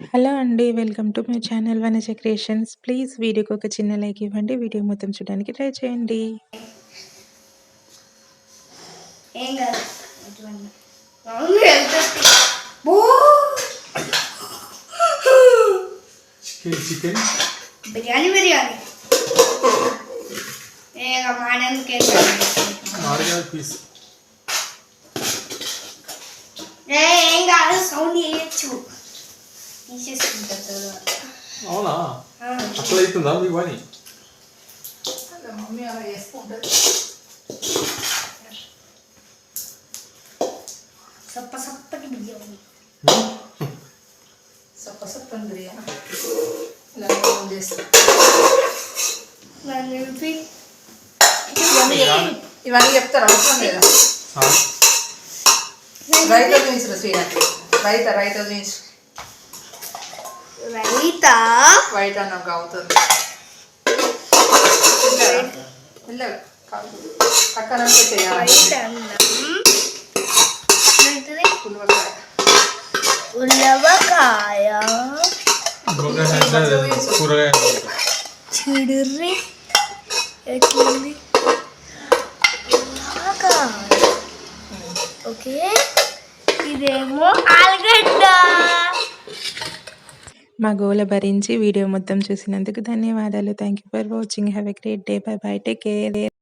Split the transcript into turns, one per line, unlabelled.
Hello అండి. Welcome to my channel Vanaja creations. Please వీడియోకి ఒక చిన్న లైక్ ఇవ్వండి. వీడియో మొత్తం చూడడానికి ట్రై చేయండి.
బిర్యానీ బిర్యానీ
పీస్
ఏం కాదు సౌండ్ చేయొచ్చు తీసేసుకుంటా తర్వాత
అవునా అట్లా అవుతుందా మీ పని
మమ్మీ అలా చేసుకుంటుంది
సప్ప సప్పటి బిర్యానీ
సొప్ప సొప్పని బిర్యానీ ఇలా ఇవన్నీ చెప్తారు అవసరం లేదా రైతా చూపించరు శ్రీనాథ్ రైతా రైతా చూపించు
రైతా?
వైట్ అన్నాక అవుతుంది. పక్కన
అన్నం?
పులివకాయ
ఉల్లవకాయ
కూరగాయ
చిడుర్రి. ఎట్లుంది? ఉల్లవకాయ ఓకే. ఇదేమో ఆలుగడ్డ.
మా గోల భరించి వీడియో మొత్తం చూసినందుకు ధన్యవాదాలు. Thank you for watching. Have a great day. Bye bye. Take care.